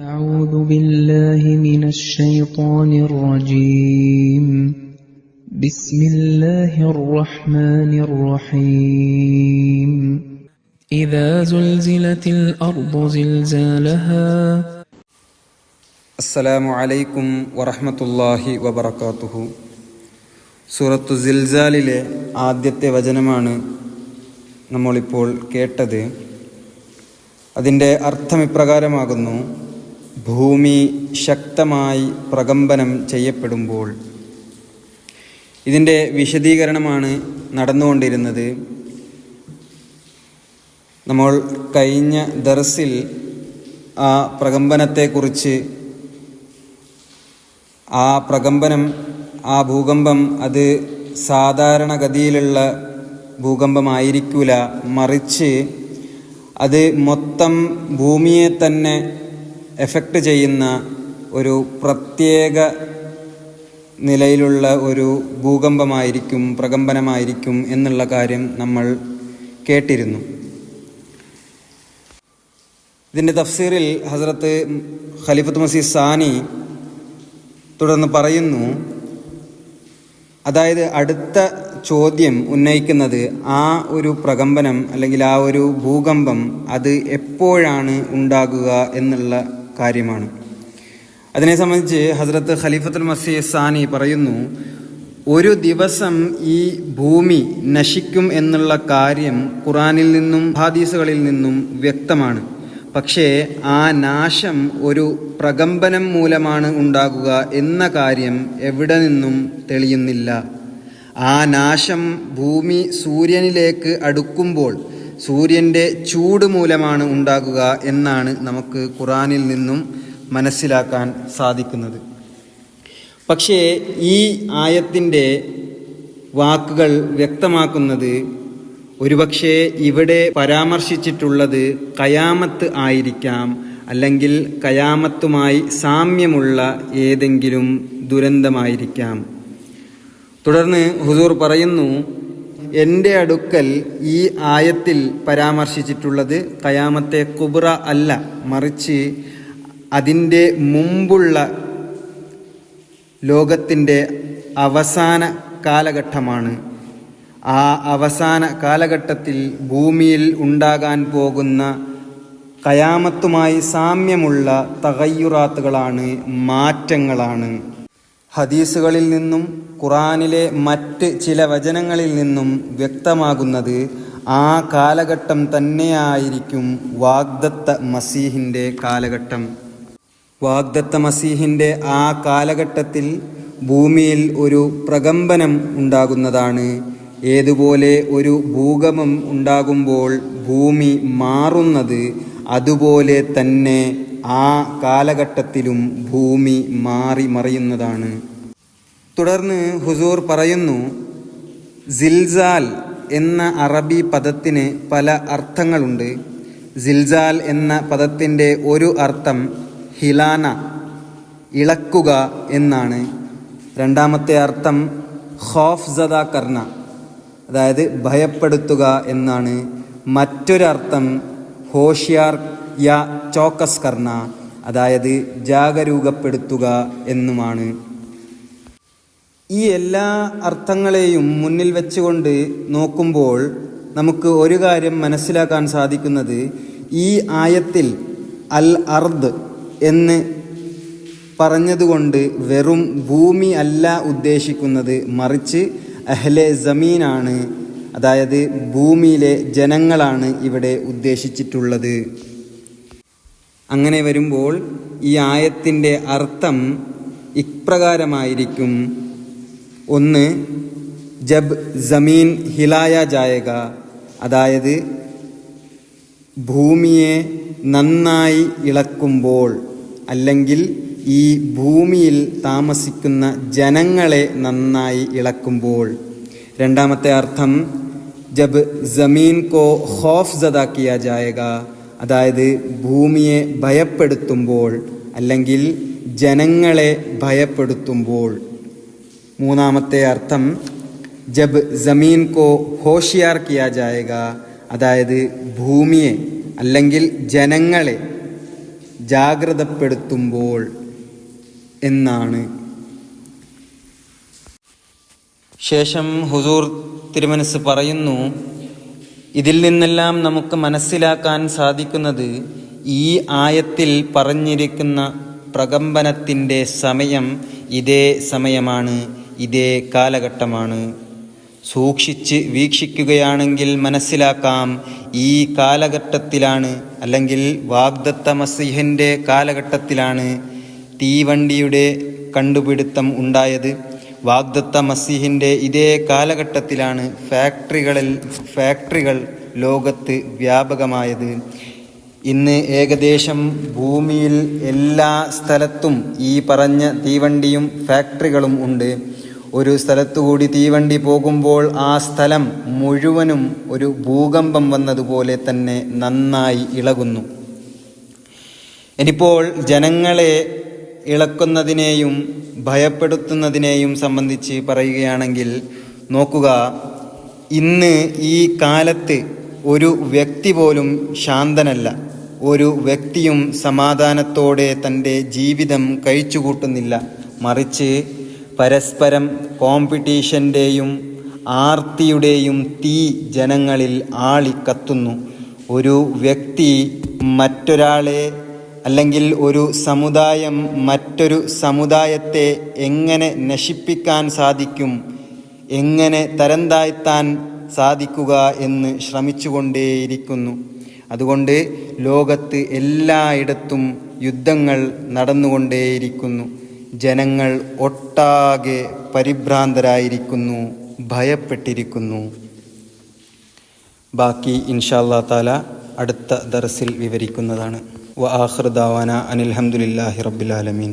أعوذ بالله من الشيطان الرجيم بسم الله الرحمن الرحيم إذا زلزلت الأرض زلزالها അസ്സലാമു അലൈക്കും വറഹമത്തല്ലാഹി വബർക്കാത്തുഹു സൂറത്തു സിൽസാലിലെ ആദ്യത്തെ വചനമാണ് നമ്മളിപ്പോൾ കേട്ടത് അതിൻ്റെ അർത്ഥം ഇപ്രകാരമാകുന്നു ഭൂമി ശക്തമായി പ്രകമ്പനം ചെയ്യപ്പെടുമ്പോൾ ഇതിന്റെ വിശദീകരണമാണ് നടന്നുകൊണ്ടിരുന്നത്. നമ്മൾ കഴിഞ്ഞ ദർസിൽ ആ പ്രകമ്പനത്തെക്കുറിച്ച് ആ പ്രകമ്പനം ആ ഭൂകമ്പം അത് സാധാരണഗതിയിലുള്ള ഭൂകമ്പമായിരിക്കില്ല മറിച്ച് അത് മൊത്തം ഭൂമിയെ തന്നെ എഫക്റ്റ് ചെയ്യുന്ന ഒരു പ്രത്യേക നിലയിലുള്ള ഒരു ഭൂകമ്പമായിരിക്കും പ്രകമ്പനമായിരിക്കും എന്നുള്ള കാര്യം നമ്മൾ കേട്ടിരുന്നു. ഇതിന്റെ തഫ്സീറിൽ ഹസ്രത്ത് ഖലിഫത്ത് മസീദ് സാനി തുടർന്ന് പറയുന്നു അതായത് അടുത്ത ചോദ്യം ഉന്നയിക്കുന്നത് ആ ഒരു പ്രകമ്പനം അല്ലെങ്കിൽ ആ ഒരു ഭൂകമ്പം അത് എപ്പോഴാണ് ഉണ്ടാകുക എന്നുള്ള കാര്യമാണ്. അതിനെ സംബന്ധിച്ച് ഹസ്രത്ത് ഖലീഫത്തുൽ മസീ സാനി പറയുന്നു ഒരു ദിവസം ഈ ഭൂമി നശിക്കും എന്നുള്ള കാര്യം ഖുറാനിൽ നിന്നും ഹാദീസുകളിൽ നിന്നും വ്യക്തമാണ്. പക്ഷേ ആ നാശം ഒരു പ്രകമ്പനം മൂലമാണ് ഉണ്ടാകുക എന്ന കാര്യം എവിടെ നിന്നും തെളിയുന്നില്ല. ആ നാശം ഭൂമി സൂര്യനിലേക്ക് അടുക്കുമ്പോൾ സൂര്യന്റെ ചൂട് മൂലമാണ് ഉണ്ടാകുക എന്നാണ് നമുക്ക് ഖുറാനിൽ നിന്നും മനസ്സിലാക്കാൻ സാധിക്കുന്നത്. പക്ഷേ ഈ ആയത്തിന്റെ വാക്കുകൾ വ്യക്തമാക്കുന്നത് ഒരുപക്ഷെ ഇവിടെ പരാമർശിച്ചിട്ടുള്ളത് കയാമത്ത് ആയിരിക്കാം അല്ലെങ്കിൽ കയാമത്തുമായി സാമ്യമുള്ള ഏതെങ്കിലും ദുരന്തമായിരിക്കാം. തുടർന്ന് ഹുസൂർ പറയുന്നു എന്റെ അടുക്കൽ ഈ ആയത്തിൽ പരാമർശിച്ചിട്ടുള്ളത് കയാമത്തെ കുബ്ര അല്ല മറിച്ച് അതിന്റെ മുമ്പുള്ള ലോകത്തിന്റെ അവസാന കാലഘട്ടമാണ്. ആ അവസാന കാലഘട്ടത്തിൽ ഭൂമിയിൽ ഉണ്ടാകാൻ പോകുന്ന കയാമത്തുമായി സാമ്യമുള്ള തകയ്യുറാത്തുകളാണ് മാറ്റങ്ങളാണ്. ഹദീസുകളിൽ നിന്നും ഖുറാനിലെ മറ്റ് ചില വചനങ്ങളിൽ നിന്നും വ്യക്തമാകുന്നത് ആ കാലഘട്ടം തന്നെയായിരിക്കും വാഗ്ദത്ത മസീഹിന്റെ കാലഘട്ടം. വാഗ്ദത്ത മസീഹിന്റെ ആ കാലഘട്ടത്തിൽ ഭൂമിയിൽ ഒരു പ്രകമ്പനം ഉണ്ടാകുന്നതാണ്. ഏതുപോലെ ഒരു ഭൂകമ്പം ഉണ്ടാകുമ്പോൾ ഭൂമി മാറുന്നത് അതുപോലെ തന്നെ ആ കാലഘട്ടത്തിലും ഭൂമി മാറി മറിയുന്നതാണ്. തുടർന്ന് ഹുസൂർ പറയുന്നു സിൽസാൽ എന്ന അറബി പദത്തിന് പല അർത്ഥങ്ങളുണ്ട്. സിൽസാൽ എന്ന പദത്തിന്റെ ഒരു അർത്ഥം ഹിലാന ഇളക്കുക എന്നാണ്. രണ്ടാമത്തെ അർത്ഥം ഹോഫ്സദ കർണ അതായത് ഭയപ്പെടുത്തുക എന്നാണ്. മറ്റൊരർത്ഥം ഹോഷിയാർ യ ചോക്കസ് കർണ അതായത് ജാഗരൂകപ്പെടുത്തുക എന്നുമാണ്. ഈ എല്ലാ അർത്ഥങ്ങളെയും മുന്നിൽ വെച്ചുകൊണ്ട് നോക്കുമ്പോൾ നമുക്ക് ഒരു കാര്യം മനസ്സിലാക്കാൻ സാധിക്കുന്നത് ഈ ആയത്തിൽ അൽ അർദ് എന്ന് പറഞ്ഞതുകൊണ്ട് വെറും ഭൂമി അല്ല ഉദ്ദേശിക്കുന്നത് മറിച്ച് അഹ്ലെ ജമീനാണ് അതായത് ഭൂമിയിലെ ജനങ്ങളാണ് ഇവിടെ ഉദ്ദേശിച്ചിട്ടുള്ളത്. അങ്ങനെ വരുമ്പോൾ ഈ ആയത്തിന്റെ അർത്ഥം ഇപ്രകാരമായിരിക്കും. ഒന്ന് ജബ് ജമീൻ ഹിലായ ജായക. അതായത് ഭൂമിയെ നന്നായി ഇളക്കുമ്പോൾ അല്ലെങ്കിൽ ഈ ഭൂമിയിൽ താമസിക്കുന്ന ജനങ്ങളെ നന്നായി ഇളക്കുമ്പോൾ. രണ്ടാമത്തെ അർത്ഥം ജബ് ജമീൻ കോ ഖോഫ് ജദാക്കിയ കിയ ജായക അതായത് ഭൂമിയെ ഭയപ്പെടുത്തുമ്പോൾ അല്ലെങ്കിൽ ജനങ്ങളെ ഭയപ്പെടുത്തുമ്പോൾ. മൂന്നാമത്തെ അർത്ഥം ജബ് ജമീൻ കോ ഹോഷിയാർ കിയ ജായക അതായത് ഭൂമിയെ അല്ലെങ്കിൽ ജനങ്ങളെ ജാഗ്രതപ്പെടുത്തുമ്പോൾ എന്നാണ് ശേഷം ഹുസൂർ തിരുമനസ് പറയുന്നു ഇതിൽ നിന്നെല്ലാം നമുക്ക് മനസ്സിലാക്കാൻ സാധിക്കുന്നത് ഈ ആയത്തിൽ പറഞ്ഞിരിക്കുന്ന പ്രകമ്പനത്തിന്റെ സമയം ഇതേ സമയമാണ് ഇതേ കാലഘട്ടമാണ്. സൂക്ഷിച്ച് വീക്ഷിക്കുകയാണെങ്കിൽ മനസ്സിലാക്കാം ഈ കാലഘട്ടത്തിലാണ് അല്ലെങ്കിൽ വാഗ്ദത്ത മസിഹിന്റെ കാലഘട്ടത്തിലാണ് തീവണ്ടിയുടെ കണ്ടുപിടുത്തം ഉണ്ടായത്. വാഗ്ദത്ത മസീഹിന്റെ ഇതേ കാലഘട്ടത്തിലാണ് ഫാക്ടറികളിൽ ഫാക്ടറികൾ ലോകത്ത് വ്യാപകമായത്. ഇന്ന് ഏകദേശം ഭൂമിയിൽ എല്ലാ സ്ഥലത്തും ഈ പറഞ്ഞ തീവണ്ടിയും ഫാക്ടറികളും ഉണ്ട്. ഒരു സ്ഥലത്തുകൂടി തീവണ്ടി പോകുമ്പോൾ ആ സ്ഥലം മുഴുവനും ഒരു ഭൂകമ്പം വന്നതുപോലെ തന്നെ നന്നായി ഇളകുന്നു. ഇനിയിപ്പോൾ ജനങ്ങളെ ഇളക്കുന്നതിനെയും ഭയപ്പെടുത്തുന്നതിനെയും സംബന്ധിച്ച് പറയുകയാണെങ്കിൽ നോക്കുക ഇന്ന് ഈ കാലത്ത് ഒരു വ്യക്തി പോലും ശാന്തനല്ല. ഒരു വ്യക്തിയും സമാധാനത്തോടെ തന്റെ ജീവിതം കഴിച്ചുകൂട്ടുന്നില്ല. മറിച്ച് പരസ്പരം കോമ്പറ്റീഷന്റെയും ആർത്തിയുടെയും തീ ജനങ്ങളിൽ ആളിക്കത്തുന്നു. ഒരു വ്യക്തി മറ്റൊരാളെ അല്ലെങ്കിൽ ഒരു സമുദായം മറ്റൊരു സമുദായത്തെ എങ്ങനെ നശിപ്പിക്കാൻ സാധിക്കും എങ്ങനെ തരം താഴ്ത്താൻ സാധിക്കുക എന്ന് ശ്രമിച്ചുകൊണ്ടേയിരിക്കുന്നു. അതുകൊണ്ട് ലോകത്ത് എല്ലായിടത്തും യുദ്ധങ്ങൾ നടന്നുകൊണ്ടേയിരിക്കുന്നു. ജനങ്ങൾ ഒട്ടാകെ പരിഭ്രാന്തരായിരിക്കുന്നു ഭയപ്പെട്ടിരിക്കുന്നു. ബാക്കി ഇൻഷാല്ലാ താല അടുത്ത ദർസിൽ വിവരിക്കുന്നതാണ്. വ ആഹൃദാവാന അനിൽഹമുല്ലാഹി റബ്ബിലാലമീൻ